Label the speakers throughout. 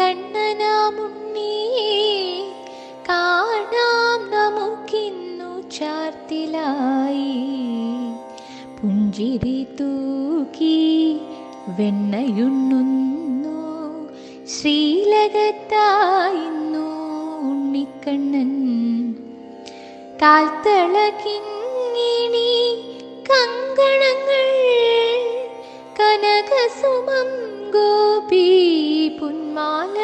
Speaker 1: കണ്ണനാമുണ്ണിയെ കാണാം നമുക്കിന്നു ചാർത്തിലായി പുഞ്ചിരി തൂക്കി വെണ്ണയുണ്ണുന്നു ശ്രീലകത്തായിന്നു ഉണ്ണിക്കണ്ണൻ താൽത്തള കങ്കണങ്ങൾ കനകസുമം ഗോപീ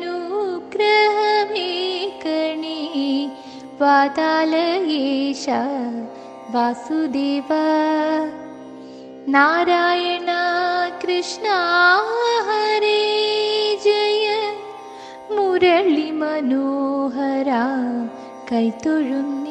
Speaker 1: नु ग्रहमे कणे वातालयेश वासुदेव नारायण कृष्णा हरे जय मुरळि मनोहरा कैतुरुन्